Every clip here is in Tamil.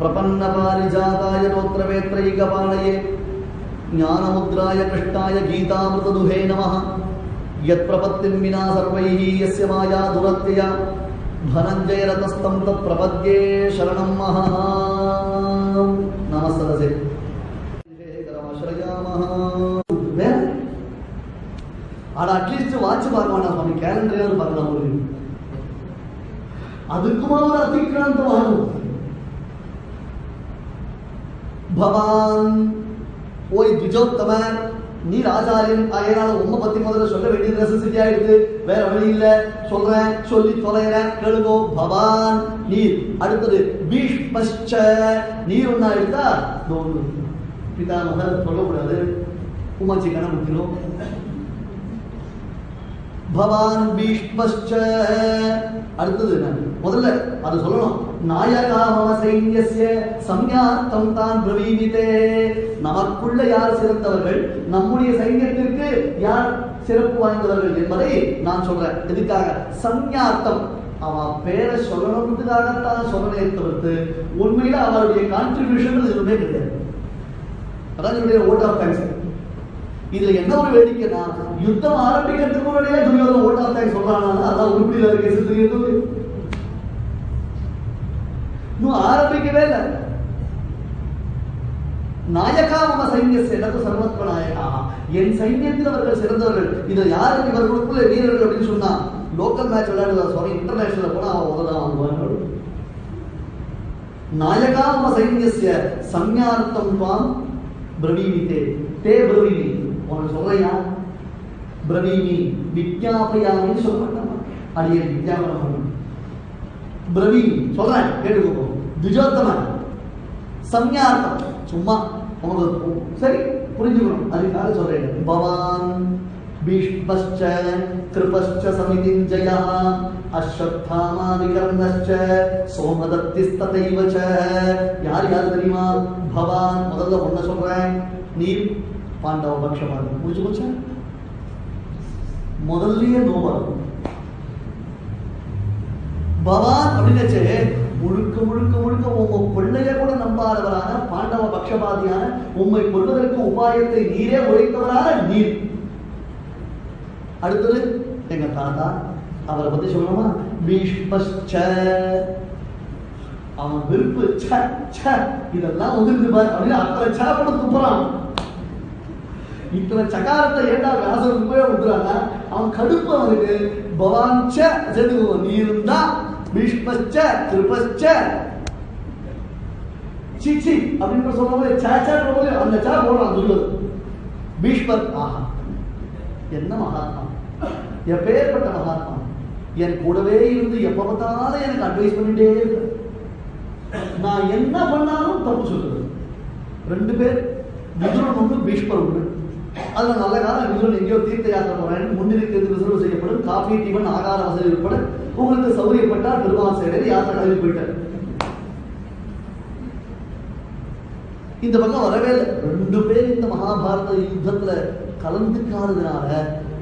പ്രപന്നപാരിജാതായ ഗോത്രവേത്രൈകപാണയെ ജ്ഞാനമുദ്രായ കൃഷ്ണായ ഗീതാമൃതദുഹേ നമ. യത്പ്രപത്തിം വിനാ സർവൈഃ യസ്യ മായാ ദുരത്യയ. ധനഞ്ജയരതസ്തം തത്പ്രപദ്യേ ശരണം മഹാ. നമസ്തേ ஆனா அட்லீஸ்ட் வாட்ச் பார்க்கணும் சுவாமி கேலண்டரையாவது பார்க்கலாம் அதுக்குமா ஒரு அதிக்ராந்தம் ஆகும் பவான் ஓய் திஜோத்தம நீ ராஜாரியன் ஆகையினால உண்மை பத்தி முதல்ல சொல்ல வேண்டியது நெசசிட்டி ஆயிடுது வேற வழி இல்ல. சொல்றேன் சொல்லி தொலைறேன் கேளுங்கோ. பவான் நீர். அடுத்தது பீஷ்மச்ச. நீர் ஒண்ணா எடுத்தா இதோ ஒண்ணு சொல்லக்கூடாது. உமாச்சி கணமுத்திரும் பவான் பீஷ்மச்ச. அடுத்தது முதல்ல அது சொல்லணும். நாயகா மம சைன்யசிய சம்யார்த்தம் தான் பிரவீதிதே நமக்குள்ள யார் சிறந்தவர்கள்? நம்முடைய சைன்யத்திற்கு யார் சிறப்பு வாய்ந்தவர்கள் என்பதை நான் சொல்றேன். எதுக்காக? சம்யார்த்தம். அவன் பேரை சொல்லணுன்றதுக்காகத்தான் சொல்லணே தவிர்த்து உண்மையில அவருடைய கான்ட்ரிபியூஷன் எதுவுமே கிடையாது அதான் என்னுடைய ஓட் ஆஃப் தேங்க்ஸ் இதுல என்ன ஒரு வேடிக்கைனா யுத்தம் ஆரம்பிக்கிறதுக்கு முன்னாடியே துரியோதன ஓட் ஆஃப் தேங்க்ஸ் சொல்றானா. அதான் உருப்படியில இருக்க சித்திரிக்கிறது இன்னும் ஆரம்பிக்கவே இல்லை. நாயகா மம சைன்யஸ் எனக்கு சர்வத்வ நாயகா என் சைன்யத்தில் அவர்கள் சிறந்தவர்கள். இதை யார் இவர்களுக்குள்ள வீரர்கள் அப்படின்னு சொன்னா லோக்கல் மேட்ச் விளையாடுவா சொல்ல இன்டர்நேஷனல் போனா அவன் உததான் வாங்குவாங்க நாயகா மம சைன்யஸ்ய சம்யார்த்தம் துவாம் பிரவீமிதே தே பிரவீமி உனக்கு சொல்றையா? பிரவீமி விஜாபயாமின்னு சொல்ல மாட்டான் அடியே விஜாபனம் பண்ணணும் பிரவீமி சொல்றேன் கேட்டுக்கோ துஜோத்தமன் சம்யார்த்தம் சும்மா உங்களுக்கு சரி புரிஞ்சுக்கணும் அதுக்காக சொல்றேன் பவான் பீஷ்மச்ச கிருபச்ச சமிதிஞ்சய அஸ்வத்தாமா விகர்ணச்ச சோமதத்திஸ்ததைவ ச யார் யார் தெரியுமா பவான் முதல்ல ஒன்ன சொல்றேன் நீர் பாண்டவ பக்ஷமாக முடிஞ்சு போச்சா முதல்லயே நோவா பவான் அப்படின்னச்சு முழுக்க முழுக்க முழுக்க உங்க பிள்ளைய கூட நம்பாதவரான பாண்டவ பக்ஷபாதியான உண்மை கொள்வதற்கு உபாயத்தை நீரே உழைத்தவரான நீர். அடுத்தது எங்க தாத்தா அவரை பத்தி சொல்லணுமா? பீஷ்மச்ச அவன் விருப்பு ச ச இதெல்லாம் வந்துருக்கு பாரு அப்படின்னு அத்தனை சா கூட துப்புறான். இத்தனை சகாரத்தை ஏண்டா வியாசன் உபயோகப்படுத்துறாங்க அவன் கடுப்பு அவனுக்கு. பவான்ச்ச சேர்த்துக்கோ நீ இருந்தா பீஷ்மச்ச திருபச்ச சீச்சி அப்படின்னு சொல்லும்போது சாச்சா போது அந்த சா போடுறான் துரியோதன் பீஷ்மர் ஆஹா. என்ன மகாத்மா? எப்பேற்பட்ட மகாத்மா. என் கூடவே இருந்து எப்ப பார்த்தாலும் எனக்கு அட்வைஸ் பண்ணிட்டே இருக்கு. நான் என்ன பண்ணாலும் தப்பு சொல்றது. ரெண்டு பேர் விதுரன் உண்டு பீஷ்மர் ஒன்று அதுல நல்ல காலம் விதுரன் எங்கேயோ தீர்த்த யாத்திரை போறேன். முன்னிறுத்தி ரிசர்வ் செய்யப்படும். காஃபி டிஃபன் ஆகார வசதி உட்பட உங்களுக்கு சௌரியப்பட்டா திருவாசகர் சேவை யாத்திரை கிளம்பி போயிட்டார்? இந்த பக்கம் வரவே இல்லை. ரெண்டு பேர் இந்த மகாபாரத யுத்தத்துல கலந்துக்காததுனால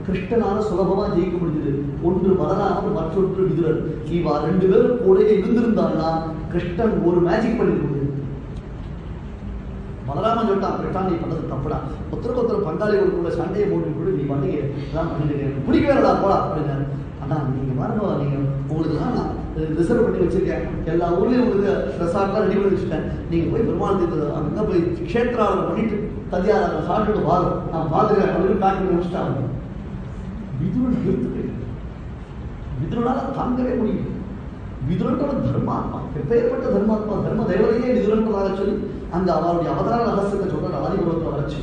கிருஷ்ணனால சுலபமா ஜெயிக்க முடிஞ்சது. ஒன்று வரலாறு மற்றொன்று விதுரன். இவா ரெண்டு பேரும் கூட இருந்திருந்தாங்கன்னா கிருஷ்ணன் ஒரு மேஜிக் பண்ணிருக்க முடியும். பலராமன் சொல்லிட்டான் கிருஷ்ணா நீ பண்ணது தப்புடா. ஒருத்தருக்கு ஒருத்தர் பங்காளிகளுக்குள்ள சண்டையை போட்டு கூட நீ பண்ணி பண்ணிட்டு பிடிக்கவே இல்லடா போடா அப்படின்னாரு. அண்ணா நீங்கள் பாருங்க நீங்கள் உங்களுக்குலாம் நான் ரிசர்வ் பண்ணி வச்சிருக்கேன். எல்லா ஊர்லேயும் உங்களுக்கு ரெசார்ட்லாம் ரெடி பண்ணி வச்சுட்டேன் நீங்கள் போய் பெருமாள் தீர்த்தது அங்கே போய் க்ஷேத்ராவில் பண்ணிட்டு கல்யாண சாப்பிட்டு பாரு நான் பார்த்துருக்கேன் அப்படின்னு பேக் பண்ணி வச்சுட்டாங்க விதுரன் எடுத்து விதுரனால் தாங்கவே முடியும் விதுரனோட தர்மாத்மா. எப்பேற்பட்ட தர்மாத்மா? தர்ம தேவதையே விதுரன்றதாக சொல்லி அந்த அவருடைய அவதார ரகசியத்தை சொல்ற ஆதிபுரத்தை வளர்ச்சி.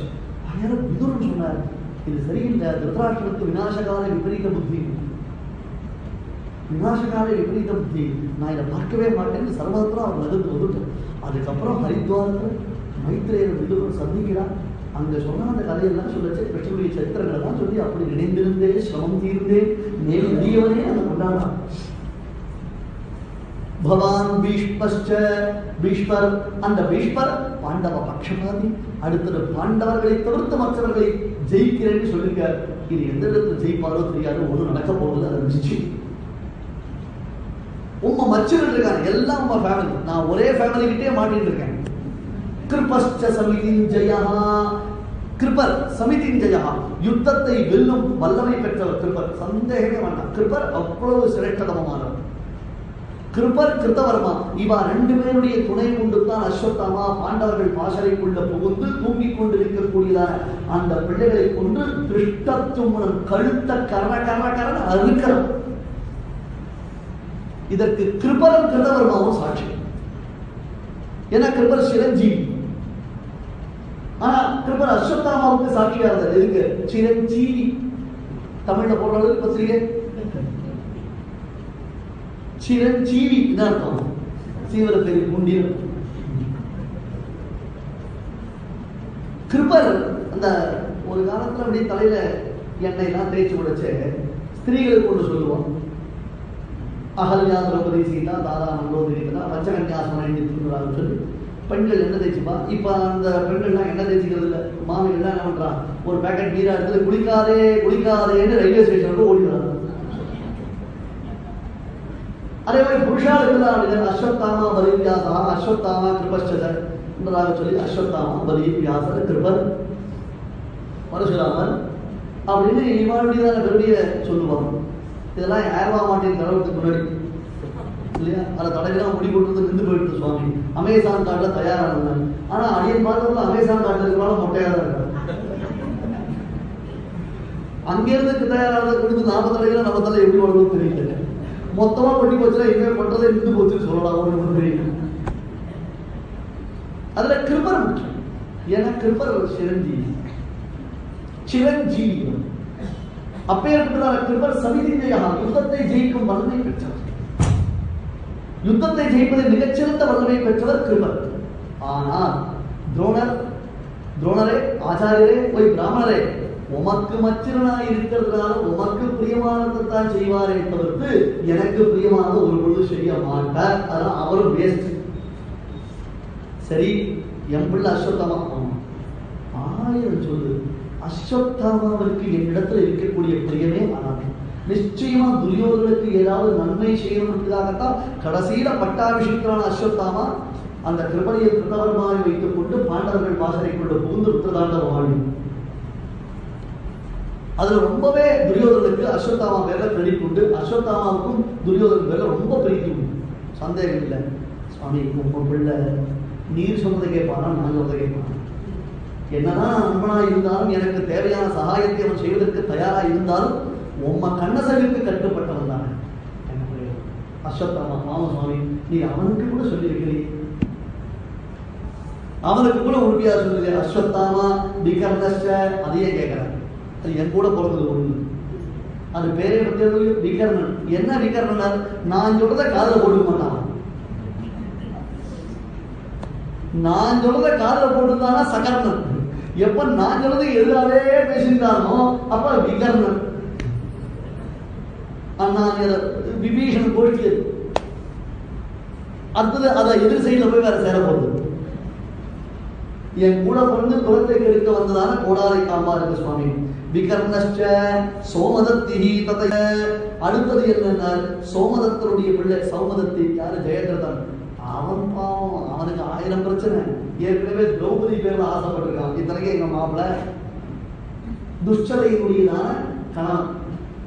அதனால விதுரன் சொன்னார். இது சரியில்லை. திருதராஷ்டிரத்துக்கு விநாசகால விபரீத புத்தி. விநாசகால விபரீத புத்தி நான் இதை பார்க்கவே மாட்டேன்னு சர்வத்திரம் அவர் எதிர்த்து வந்துட்டு அதுக்கப்புறம் ஹரித்வாரத்தில் மைத்ரேயர் விதுரன் சந்திக்கிறான் அங்க சொன்ன அந்த கதையெல்லாம் சொல்லச்சு. கிருஷ்ணனுடைய சரித்திரங்களை தான் சொல்லி அப்படி நினைந்திருந்தே சிரமம் தீர்ந்தேன் மேல் இந்தியவனே அதை கொண்டாடான் பவான் பீஷ்மச்ச பீஷ்பர் அந்த பீஷ்பர் பாண்டவ பட்சபாதி. அடுத்தது பாண்டவர்களை தவிர்த்து மற்றவர்களை ஜெயிக்கிறேன்னு சொல்லியிருக்கார். இது எந்த இடத்துல ஜெயிப்பாரோ தெரியாது. ஒன்றும் நடக்க போகுது அதை நிச்சயம் உம்ம மச்சுகள் இருக்காங்க எல்லாம் உங்க ஃபேமிலி நான் ஒரே ஃபேமிலி கிட்டே மாட்டிட்டு இருக்கேன். கிருபஸ்ட சமிதின் ஜெயா. கிருபர் சமிதின் ஜெயா. யுத்தத்தை வெல்லும் வல்லமை பெற்றவர் கிருபர் சந்தேகமே வேண்டாம். கிருபர் அவ்வளவு சிரேஷ்டதமமானவர். கிருபர் கிருத்தவர்மா இவா ரெண்டு பேருடைய துணை கொண்டு தான் அஸ்வத்தாமா. பாண்டவர்கள் பாசறைக்குள்ள புகுந்து தூங்கிக் கொண்டிருக்கக்கூடியதான அந்த பிள்ளைகளை கொண்டு திருஷ்டத்துமன் கழுத்த கரண கரண கரண அறுக்கிறோம். இதற்கு கிருபரன் கிருதவர்மாவும் சாட்சி. ஏன்னா கிருபர் சிரஞ்சீவி. ஆனா கிருபர் அஸ்வத்தாமாவுக்கு சாட்சியா இருந்தது எதுக்கு? சிரஞ்சீவி. தமிழ்ல போடுற அளவுக்கு பத்திரிகை சிரஞ்சீவி என்ன அர்த்தம். சீவர பெரிய முண்டினம் கிருபர் அந்த ஒரு காலத்துல அப்படியே தலையில எண்ணெய்லாம் தேய்ச்சி முடிச்சு ஸ்திரீகளுக்கு கொண்டு சொல்லுவோம் அகல்யா திரௌபதி சீதா தாதா மண்டோதரிதா பஞ்சகன்யாசனம் எழுதி திரும்புறாங்கன்னு சொல்லி பெண்கள் என்ன தேய்ச்சிப்பா? இப்போ அந்த பெண்கள்லாம் என்ன தேய்ச்சிக்கிறது இல்லை? மாமிகள்லாம் என்ன பண்ணுறான் ஒரு பேக்கெட் பீரா எடுத்து குளிக்காதே குளிக்காதேன்னு ரயில்வே ஸ்டேஷனுக்கு ஓடிடுறாங்க அதே மாதிரி புருஷால் தான் அஸ்வத்தாமா பலி வியாசா அஸ்வத்தாமா கிருபஷ்டத என்பதாக சொல்லி அஸ்வத்தாமா பலி வியாசர் கிருபர். பரசுராமன் அப்படின்னு இவாளுடையதான பெருமையை சொல்லுவாங்க. இதெல்லாம் ஏர்வா மாட்டின் கடவுளுக்கு முன்னாடி. இல்லையா? அதை தடையெல்லாம் முடி கொண்டு நின்று போயிட்டு சுவாமி. அமேசான் காட்டுல தயாராக ஆனா அடியன் பார்த்ததுல அமேசான் காட்டுல இருக்கிறாலும் மொட்டையா தான் இருக்காங்க அங்கிருந்து தயாராக கொடுத்து நாம தலையில நம்ம தலை எப்படி வளரும் தெரியல. மொத்தமா கொட்டி போச்சுன்னா இனிமேல் பண்றதை நின்று போச்சுன்னு சொல்லலாம் ஒன்று தெரியல அதுல கிருபர் முக்கியம். ஏன்னா கிருபர் சிரஞ்சீவி. சிரஞ்சீவி. அப்பேற்பட்டதான கிருபர் சமிதிந்தையா யுத்தத்தை ஜெயிக்கும் வல்லமை பெற்றவர். யுத்தத்தை ஜெயிப்பதில் மிகச்சிறந்த வல்லமை பெற்றவர் கிருபர். ஆனால் துரோணர் துரோணரே ஆச்சாரியரே போய் பிராமணரே உமக்கு மச்சிரனாய் இருக்கிறதுனால உமக்கு பிரியமானதை தான் செய்வாரே தவிர்த்து எனக்கு பிரியமானதை ஒரு பொழுது செய்ய மாட்டார். அதெல்லாம் அவரும் வேஸ்ட். சரி என் பிள்ளை அஸ்வத்தமா ஆயிரம் சொல்லு. அஸ்வத்தாமாவிற்கு என்னிடத்துல இருக்கக்கூடிய பிரியமே அனாதை நிச்சயமா துரியோதனுக்கு ஏதாவது நன்மை செய்யணுன்றதாகத்தான் கடைசியில பட்டாபிஷேகரான அஸ்வத்தாமா அந்த கிருபணியை கிருத்தவர்மாவை வைத்துக் கொண்டு பாண்டவர்கள் வாசனை கொண்டு புகுந்து ருத்ரதாண்டவ வாழ்வு அதுல ரொம்பவே துரியோதனுக்கு அஸ்வத்தாமா பேர்ல கிரெடிட் உண்டு. அஸ்வத்தாமாவுக்கும் துரியோதன் பேர்ல ரொம்ப பிரீத்தி உண்டு. சந்தேகம் இல்லை. சுவாமி உங்க பிள்ளை நீர் சொன்னதை கேட்பானா நான் சொன்னதை கேட்பானா? என்னதான் நண்பனா இருந்தாலும் எனக்கு தேவையான சகாயத்தை அவன் செய்வதற்கு தயாரா இருந்தாலும் உம்ம கண்ணசவிற்கு கட்டுப்பட்டவன் தானே. அஸ்வத்தாமா மாம சுவாமி நீ அவனுக்கு கூட சொல்லியிருக்கிறீ அவனுக்கு கூட உறுதியா சொல்லுங்க அஸ்வத்தாமா விகர்ணஸ்ட அதையே கேட்கிறான் அது என் கூட பிறந்தது ஒண்ணு. அது பேரே பத்தியது விகர்ணன். என்ன விகர்ணன்? நான் சொல்றத காதுல போட்டுக்க மாட்டான். நான் சொல்றத காதுல போட்டுருந்தானா சகர்ணன். எப்ப நான் சொல்றது எதிராவே பேசியிருந்தானோ அப்ப விகர்ணன். அண்ணா விபீஷன் கோஷ்டி அது. அடுத்தது அதை எதிர் சைடுல போய் வேற சேர போகுது. என் கூட பிறந்து குலத்தை கெடுக்க வந்ததான கோடாரை காம்பா இருக்கு சுவாமி. விகர்ணஷ்ட சோமதத்திஹி ததைய. அடுத்தது என்னன்னா? சோமதத்தனுடைய பிள்ளை சௌமதத்தி யாரு? ஜெயதிரதன் அவன் பாவம் அவனுக்கு ஆயிரம் பிரச்சனை. ஏற்கனவே திரௌபதி பேர்ல ஆசைப்பட்டிருக்கான். இத்தனைக்கு எங்க மாப்பிள்ள துஷ்டதையினுடையதான கணவன்.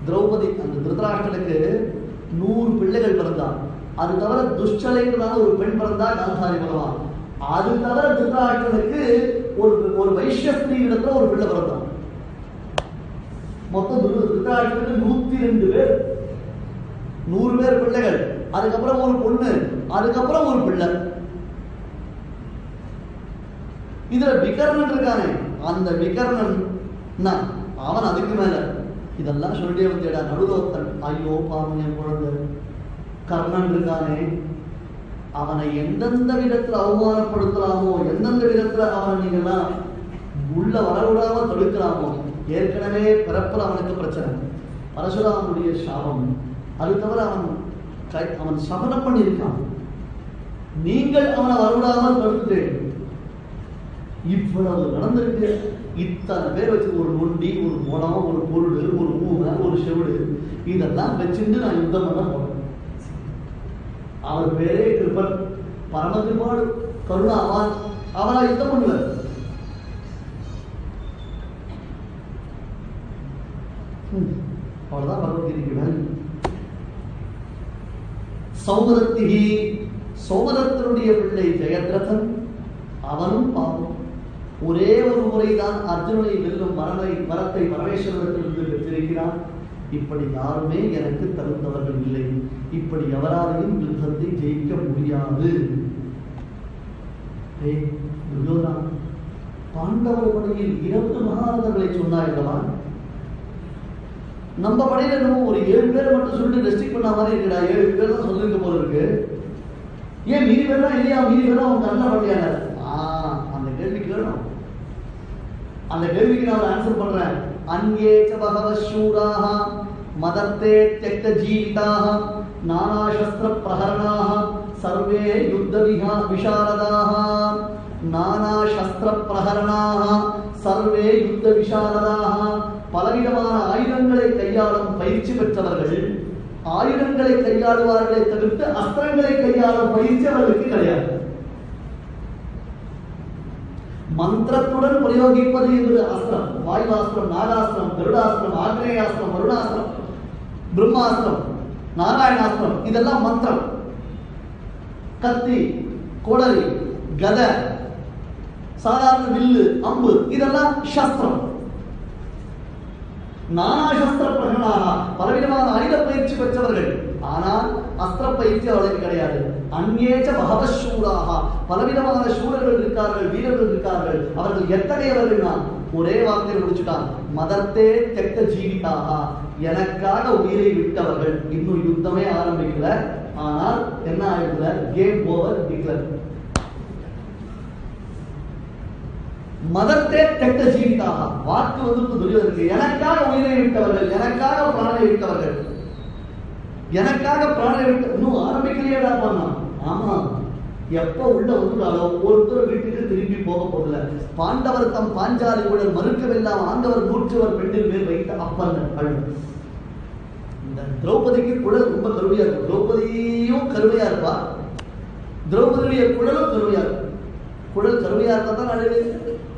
திரௌபதி அந்த திருதராஷ்டனுக்கு நூறு பிள்ளைகள் பிறந்தான். அது தவிர துஷ்டலைங்கிறதான ஒரு பெண் பிறந்தா காந்தாரி பகவான். அது தவிர திருதராஷ்டனுக்கு ஒரு ஒரு வைஷ்யஸ்திரீ இடத்துல ஒரு பிள்ளை பிறந்தான். மொத்தம் துரு- திருதராஷ்டனுக்கு நூத்தி ரெண்டு பேர். நூறு பேர் பிள்ளைகள். அதுக்கப்புறம் ஒரு பொண்ணு. அதுக்கப்புறம் ஒரு பிள்ளை. இதுல விகர்ணன் இருக்கானே அந்த விகர்ணன் அவன் அதுக்கு மேல. இதெல்லாம் சொல்லிட்டே வந்தேடா நடுதோத்தன் ஐயோ பாவம் என் குழந்தை. கர்ணன் இருக்கானே அவனை எந்தெந்த விதத்துல அவமானப்படுத்தலாமோ எந்தெந்த விதத்துல அவனை நீங்கெல்லாம் உள்ள வரவிடாம தடுக்கலாமோ ஏற்கனவே பிறப்புல அவனுக்கு பிரச்சனை. பரசுராமனுடைய சாபம். அது தவிர அவன் கை- அவன் சபதம் பண்ணியிருக்கான். நீங்கள் அவனை வரவிடாமல் தடுத்து இவ்வளவு நடந்திருக்கு. இத்தனை பேர் வச்சு ஒரு நொண்டி ஒரு முடம் ஒரு பொருள் ஒரு ஊமை ஒரு செவிடு. இதெல்லாம் வச்சுட்டு நான் யுத்தம் பண்ண போறேன். அவர் பேரே கிருப்பன் பரம கிருபாடு அவன் அவரா யுத்தம் பண்ணல ம், அவ்வளவுதான் பகவத்கீதைக்கு வேலை சோமதத்தனுடைய பிள்ளை ஜெயத்ரதன் அவனும் பாவம். ஒரே ஒரு முறைதான் அர்ஜுனனை வெல்லும் மரணை மரத்தை பரமேஸ்வரத்திலிருந்து பெற்றிருக்கிறான். இப்படி யாருமே எனக்கு தகுந்தவர்கள் இல்லை. இப்படி எவராலையும் யுத்தத்தை ஜெயிக்க முடியாது. பாண்டவர் படையில் இரண்டு மகாரதர்களை சொன்னாய் அல்லவா? நம்ம படையில நம்ம ஒரு ஏழு பேர் மட்டும் சொல்லிட்டு ரெஸ்ட்ரிக்ட் பண்ண மாதிரி இருக்குடா ஏழு பேர் தான் சொல்லிருக்க போல இருக்கு. ஏன் மீதி பேர்லாம் இல்லையா? மீதி பேர்லாம் அவங்க அண்ணன் பண்ணலையா ஆ அந்த கேள்விக்கு கேளும். அந்த கேள்விக்கு நான் ஆன்சர் பண்றேன். அன்யேச்ச பகவ சூராக மதத்தே தியக்த ஜீவிதாக நானாசஸ்திர பிரகரணாக சர்வே யுத்த விகா விஷாரதாக நானாசஸ்திர பிரகரணாக சர்வே யுத்த விஷாரதாக பலவிதமான ஆயுதங்களை கையாளும் பயிற்சி பெற்றவர்கள் ஆயுதங்களை கையாளுவார்களை தவிர்த்து அஸ்திரங்களை கையாளும் பயிற்சி அவர்களுக்கு கிடையாது. மந்திரத்துடன் பிரயோகிப்பது என்பது அஸ்திரம். வாயுவாஸ்திரம் நாகாஸ்திரம் கருடாஸ்திரம் ஆக்னேயாஸ்திரம் வருணாஸ்திரம் பிரம்மாஸ்திரம் நாராயணாஸ்திரம் இதெல்லாம் மந்திரம். கத்தி கோடரி கத சாதாரண வில்லு அம்பு இதெல்லாம் சஸ்திரம். நானாசஸ்திர பிரகடனாக பலவிதமான ஆயுத பயிற்சி பெற்றவர்கள். ஆனால் அஸ்திர பயிற்சி அவளுக்கு கிடையாது. அந்நேச்ச பகவசூராக பலவிதமான சூரர்கள் இருக்கார்கள் வீரர்கள் இருக்கார்கள். அவர்கள் எத்தகையவர்கள்னா ஒரே வார்த்தையை முடிச்சுட்டான். மதத்தே தெக்க ஜீவிதாக. எனக்காக உயிரை விட்டவர்கள் இன்னும் யுத்தமே ஆரம்பிக்கல. ஆனால் என்ன ஆயிடுல கேம் ஓவர் டிக்ளர் மதத்தே கெட்ட ஜீவிதாக. வாக்கு வந்து துரியோதனுக்கு எனக்காக உயிரை விட்டவர்கள் எனக்காக பிராணை விட்டவர்கள் எனக்காக பிராணை விட்ட இன்னும் ஆரம்பிக்கலையேடா பண்ணா ஆமா. எப்ப உள்ள வந்துட்டாலோ ஒருத்தர் வீட்டுக்கு திரும்பி போக போகல பாண்டவர் தம் பாஞ்சாலி கூட மறுக்கவெல்லாம் ஆண்டவர் நூற்றுவர் பெண்ணில் மேல் வைத்த அப்பன் அழு இந்த திரௌபதிக்கு குழல் ரொம்ப கருமையா இருக்கும். திரௌபதியும் கருமையா இருப்பா. திரௌபதியுடைய குழலும் கருமையா இருக்கும். குடல் கருமையா இருந்தா தான் அழகு.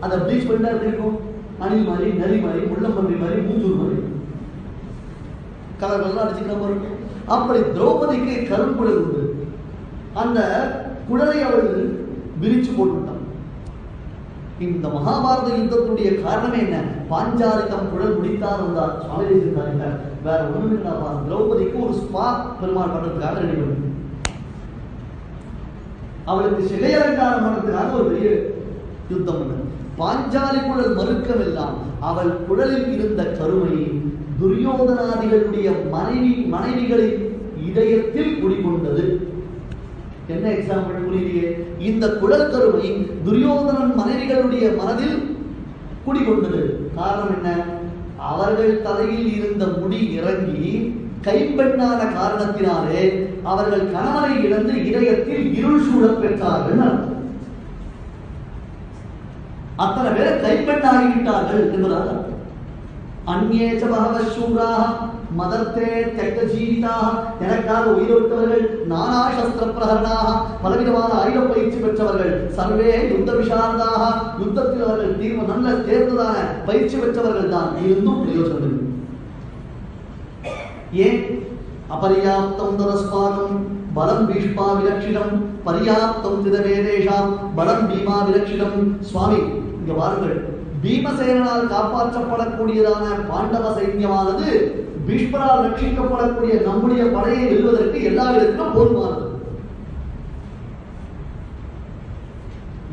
அந்த ப்ளீச் பண்ணா எப்படி இருக்கும்? அணில் மாதிரி நரி மாதிரி முள்ளம்பன்றி மாதிரி மூஞ்சூர் மாதிரி கலர்கள்லாம் கலர் அடிச்சுக்கிற மாதிரி இருக்கும். அப்படி திரௌபதிக்கு கருங்குழல் உண்டு. அந்த குடலை அவள் விரிச்சு போட்டுவிட்டான். இந்த மகாபாரத யுத்தத்துடைய காரணம் என்ன? பாஞ்சாலிதம் குழல் முடித்தார் வந்தார் சுவாமி வேற ஒண்ணுமே இல்லாம திரௌபதிக்கு ஒரு ஸ்பா பெருமாள் பண்றதுக்காக ரெடி பண்ணி. அவளுக்கு சிகையலங்காரம் பண்றதுக்காக ஒரு பெரிய யுத்தம் பாஞ்சாலி குழல் மறுக்கவெல்லாம் அவள் குழலில் இருந்த கருமை துரியோதனாதிகளுடைய மனைவி மனைவிகளின் இதயத்தில் குடிகொண்டது. என்ன எக்ஸாம்பிள் புரியலையே இந்த குழல் கருமை துரியோதனன் மனைவிகளுடைய மனதில் குடிகொண்டது. காரணம் என்ன? அவர்கள் தலையில் இருந்த முடி இறங்கி கைப்பெண்ணான காரணத்தினாலே அவர்கள் கணவரை இழந்து இதயத்தில் இருள் சூழப் பெற்றார்கள் அத்தனை பேர் கைப்பெண்ணாகிவிட்டார்கள் என்பதாக அந்நேச்ச பகவ சூராக மதத்தே தெக்க ஜீவிதாக எனக்காக உயிரோட்டவர்கள் நானா சஸ்திர பிரகரணாக பலவிதமான ஆயுத பயிற்சி பெற்றவர்கள் சர்வே யுத்த விஷாரதாக யுத்தத்தில் அவர்கள் தீர்வு நல்ல தேர்ந்ததான பயிற்சி பெற்றவர்கள் தான் இருந்தும் பிரயோஜனம் ஏன்? அபர்யாப்தம் ததஸ்மாகம் பலம் பீஷ்மா விலட்சிடம் பர்யாப்தம் திதவேதேஷாம் பலம் பீமா விலட்சிடம் சுவாமி இங்க வாருங்கள் பீமசேனால் காப்பாற்றப்படக்கூடியதான பாண்டவ சைன்யமானது பீஷ்மரால் ரட்சிக்கப்படக்கூடிய நம்முடைய படையை வெல்வதற்கு எல்லா விதத்திலும் போதுமானது.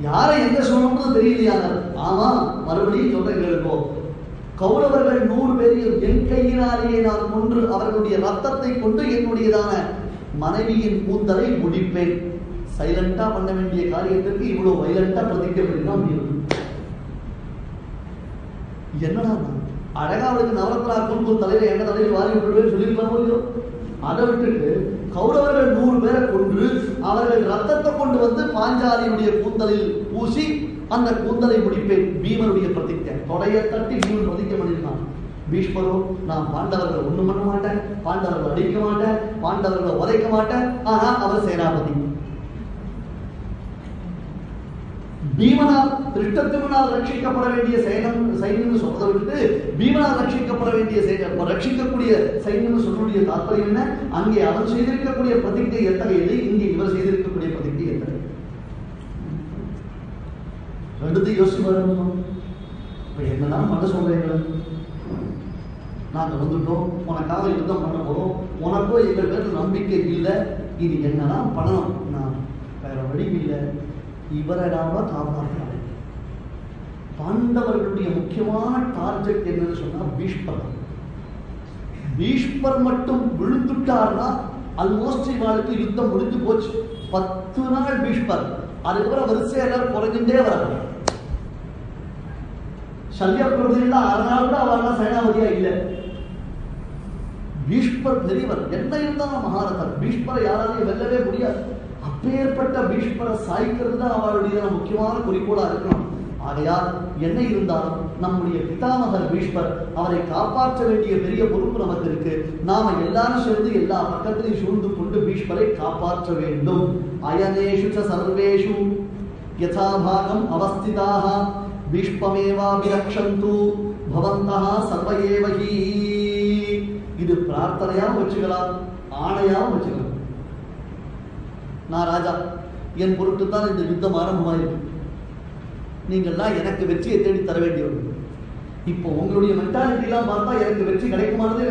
யாரை எங்க சொல்லணும்னு தெரியலையாங்க ஆமா மறுபடியும் சொல்றேன் கேளுக்கோ கௌரவர்கள் நூறு பேரையும் என் கையினாலேயே நான் கொன்று அவர்களுடைய ரத்தத்தை கொண்டு என்னுடையதான மனைவியின் கூந்தலை முடிப்பேன். சைலண்டா பண்ண வேண்டிய காரியத்திற்கு இவ்வளவு வைலண்டா பிரதிக்க பண்ணினா என்னடா அழகா அவளுக்கு நவரத்னா குன்பு தலையில எண்ணெய் தலையில் வாரி விட்டுருவேன் சொல்லியிருக்கலாமோ இல்லையோ? அதை விட்டுட்டு கௌரவர்கள் நூறு பேரை கொன்று அவர்கள் ரத்தத்தை கொண்டு வந்து பாஞ்சாலியுடைய கூந்தலில் பூசி அந்த கூந்தலை முடிப்பேன். பீமனுடைய பிரதிஜை. தொடைய தட்டி பீமன் பிரதிஜை பண்ணியிருக்கான். பீஷ்மரோ நான் பாண்டவர்களை ஒண்ணும் பண்ண மாட்டேன். பாண்டவர்களை அடிக்க மாட்டேன். பாண்டவர்களை உதைக்க மாட்டேன். ஆனா அவர் சேனாபதி. பீமனால் திருஷ்டத்துமனால் ரட்சிக்கப்பட வேண்டிய சைனம் சைன்யம்னு சொல்றதை விட்டு பீமனால் ரட்சிக்கப்பட வேண்டிய சைன்யம் ரட்சிக்கக்கூடிய சைன்யம்னு சொல்லக்கூடிய தாற்பயம் என்ன? அங்கே அவன் செய்திருக்கக்கூடிய பிரதிஜை எத்தகையது? இங்கே இவர் செய்திருக்க பிரதிஜை எத்தகையது ரெண்டுத்தையும் யோசிச்சு பாருங்க இப்போ என்னதான் பண்ண சொல்றீங்க நாங்கள் வந்துட்டோம். உனக்காக யுத்தம் பண்ண போகிறோம் உனக்கோ எங்கள் பேர் நம்பிக்கை இல்லை. இது என்னதான் பண்ணணும்? நான் வேற வழி இல்லை. இவரை நாம காப்பாற்றணும். பாண்டவர்களுடைய முக்கியமான டார்கெட் என்னன்னு சொன்னா பீஷ்பர் பீஷ்பர் மட்டும் விழுந்துட்டார்னா ஆல்மோஸ்ட் இவாளுக்கு யுத்தம் முடிஞ்சு போச்சு. பத்து நாள் பீஷ்பர் அதுக்கப்புறம் வரிசை குறைஞ்சுட்டே வராங்க. சல்யா பிரபதியெல்லாம் ஆறு கூட அவர்லாம் சேனாபதியா இல்லை. பீஷ்மர் பெரியவர் என்ன இருந்தாலும் மகாரதர். பீஷ்மரை யாராலையும் வெல்லவே முடியாது. அப்பேற்பட்ட பீஷ்மரை சாய்க்கிறது தான் அவருடைய முக்கியமான குறிக்கோளா இருக்கணும். ஆகையால் என்ன இருந்தாலும் நம்முடைய பிதாமகர் பீஷ்மர் அவரை காப்பாற்ற வேண்டிய பெரிய பொறுப்பு நமக்கு இருக்கு. நாம எல்லாரும் சேர்ந்து எல்லா பக்கத்திலையும் சூழ்ந்து கொண்டு பீஷ்மரை காப்பாற்ற வேண்டும். அயனேஷு ச சர்வேஷு. யசாபாகம் அவஸ்திதாக பீஷ்மமேவாபிரக்ஷந்து பவந்தா சர்வ இது பிரார்த்தனையாவும் வச்சுக்கலாம் ஆணையாவும் வச்சுக்கலாம். நான் ராஜா என் பொருட்டு தான் இந்த யுத்தம் ஆரம்பமாயிருக்கு. நீங்கள்லாம் எனக்கு வெற்றியை தேடி தர வேண்டியவர்கள். இப்போ உங்களுடைய மென்டாலிட்டி எல்லாம் பார்த்தா எனக்கு வெற்றி கிடைக்குமானது